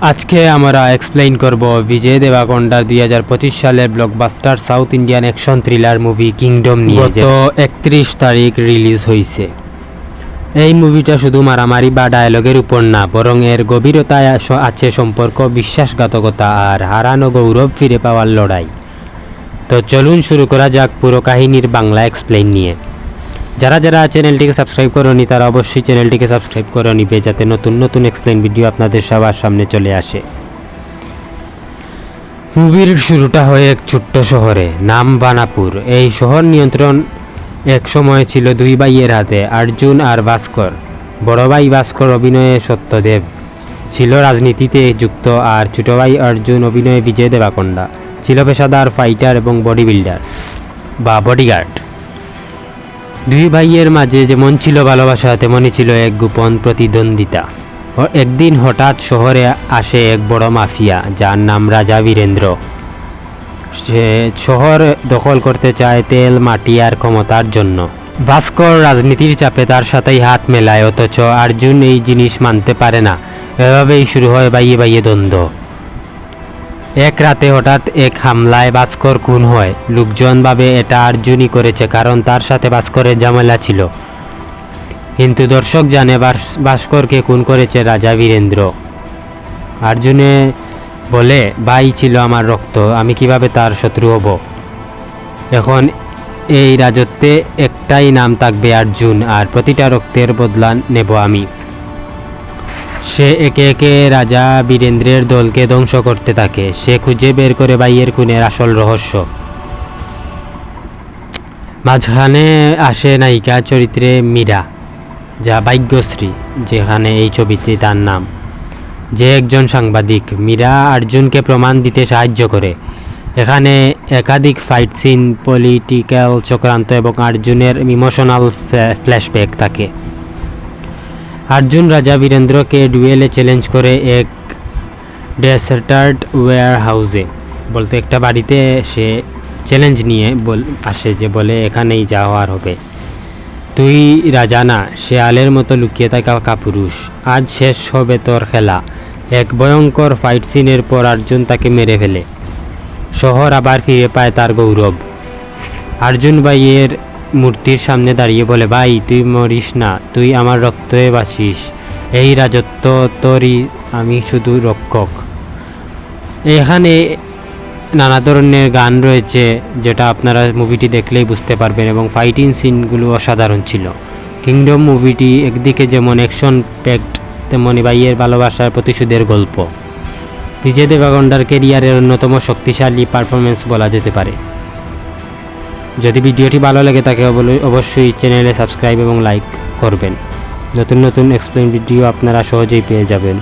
আজকে আমরা এক্সপ্লেইন করব বিজয় দেবাকন্ডার দুই হাজার পঁচিশ সালের blockbuster South Indian action thriller movie Kingdom নিয়ে গত একত্রিশ তারিখ রিলিজ হয়েছে এই মুভিটা শুধু মারামারি বা ডায়লগের উপর না বরং এর গভীরতায় আছে সম্পর্ক বিশ্বাসঘাতকতা আর হারানো গৌরব ফিরে পাওয়ার লড়াই। তো চলুন শুরু করা যাক পুরো কাহিনীর বাংলা এক্সপ্লেইন নিয়ে। যারা যারা চ্যানেলটিকে সাবস্ক্রাইব করনি, তারা অবশ্যই চ্যানেলটিকে সাবস্ক্রাইব করে নিবে যাতে নতুন নতুন এক্সপ্লেন ভিডিও আপনাদের সবার সামনে চলে আসে। মুভির শুরুটা হয় এক ছোট্ট শহরে, নাম বানাপুর। এই শহর নিয়ন্ত্রণ এক সময় ছিল দুই ভাইয়ের হাতে, অর্জুন আর ভাস্কর। বড় ভাই ভাস্কর অভিনয়ে সত্যদেব। ছিল রাজনীতিতে যুক্ত আর ছোট ভাই অর্জুন অভিনয়ে বিজয় দেবাকন্ডা। ছিল পেশাদার ফাইটার এবং বডি বিল্ডার বা বডিগার্ড দুই ভাইয়ের মাঝে যেমন ছিল ভালোবাসা তেমনই ছিল এক গোপন প্রতিদ্বন্দ্বিতা। একদিন হঠাৎ শহরে আসে এক বড় মাফিয়া, যার নাম রাজা বীরেন্দ্র। সে শহর দখল করতে চায় তেল, মাটি আর ক্ষমতার জন্য। ভাস্কর রাজনীতির চাপে তার সাথেই হাত মেলায়, অথচ অর্জুন এই জিনিস মানতে পারে না। এভাবেই শুরু হয় বাইয়ে বাইয়ে দ্বন্দ্ব। এক রাতে হঠাৎ এক হামলায় ভাস্কর খুন হয়। লোকজন ভাবে এটা অর্জুনই করেছে, কারণ তার সাথে ভাস্করের ঝামেলা ছিল। কিন্তু দর্শক জানে ভাস- ভাস্করকে খুন করেছে রাজা বীরেন্দ্র। আর্জুনে বলে, ভাই ছিল আমার রক্ত, আমি কীভাবে তার শত্রু হব? এখন এই রাজত্বে একটাই নাম থাকবে অর্জুন আর প্রতিটা রক্তের বদলা নেব আমি। সে একে একে রাজা বীরেন্দ্রের দলকে ধ্বংস করতে থাকে। সে খুঁজে বের করে বাইয়ের খুনের আসল রহস্য। মাঝখানে আসে নায়িকা চরিত্রে মীরা, যা ভাগ্যশ্রী, যেখানে এই ছবিতে তার নাম। যে একজন সাংবাদিক, মীরা অর্জুনকে প্রমাণ দিতে সাহায্য করে। এখানে একাধিক ফাইট সিন, পলিটিক্যাল চক্রান্ত এবং অর্জুনের ইমোশনাল ফ্ল্যাশব্যাক থাকে। অর্জুন রাজা বীরেন্দ্রকে ডুয়েলে চ্যালেঞ্জ করে এক ডেসার্টার্ড ওয়্যার হাউসে বলতে একটা বাড়িতে সে চ্যালেঞ্জ নিয়ে বল আসে যে বলে, এখানেই যাওয়ার হবে। তুই রাজা না, শেয়ালের মতো লুকিয়ে থাকা কাপুরুষ। আজ শেষ হবে তোর খেলা। এক ভয়ঙ্কর ফাইট সিনের পর অর্জুন তাকে মেরে ফেলে। শহর আবার ফিরে পায় তার গৌরব। অর্জুন ভাইয়ের মূর্তির সামনে দাঁড়িয়ে বলে, ভাই, তুই মরিস না, তুই আমার রক্তে বাঁচিস। এই রাজত্ব তোরই, আমি শুধু রক্ষক। এখানে নানা ধরনের গান রয়েছে, যেটা আপনারা মুভিটি দেখলেই বুঝতে পারবেন এবং ফাইটিং সিনগুলো অসাধারণ ছিল। কিংডম মুভিটি একদিকে যেমন অ্যাকশন প্যাক্ট তেমনই ভাইয়ের ভালোবাসার প্রতিশোধের গল্প। বিজয় দেবাগন্ডার কেরিয়ারের অন্যতম শক্তিশালী পারফরমেন্স বলা যেতে পারে। যদি ভিডিওটি ভালো লাগে তাকে অবশ্যই চ্যানেলে সাবস্ক্রাইব এবং লাইক করবেন। নতুন নতুন এক্সপ্লেন ভিডিও আপনারা সহজেই পেয়ে যাবেন।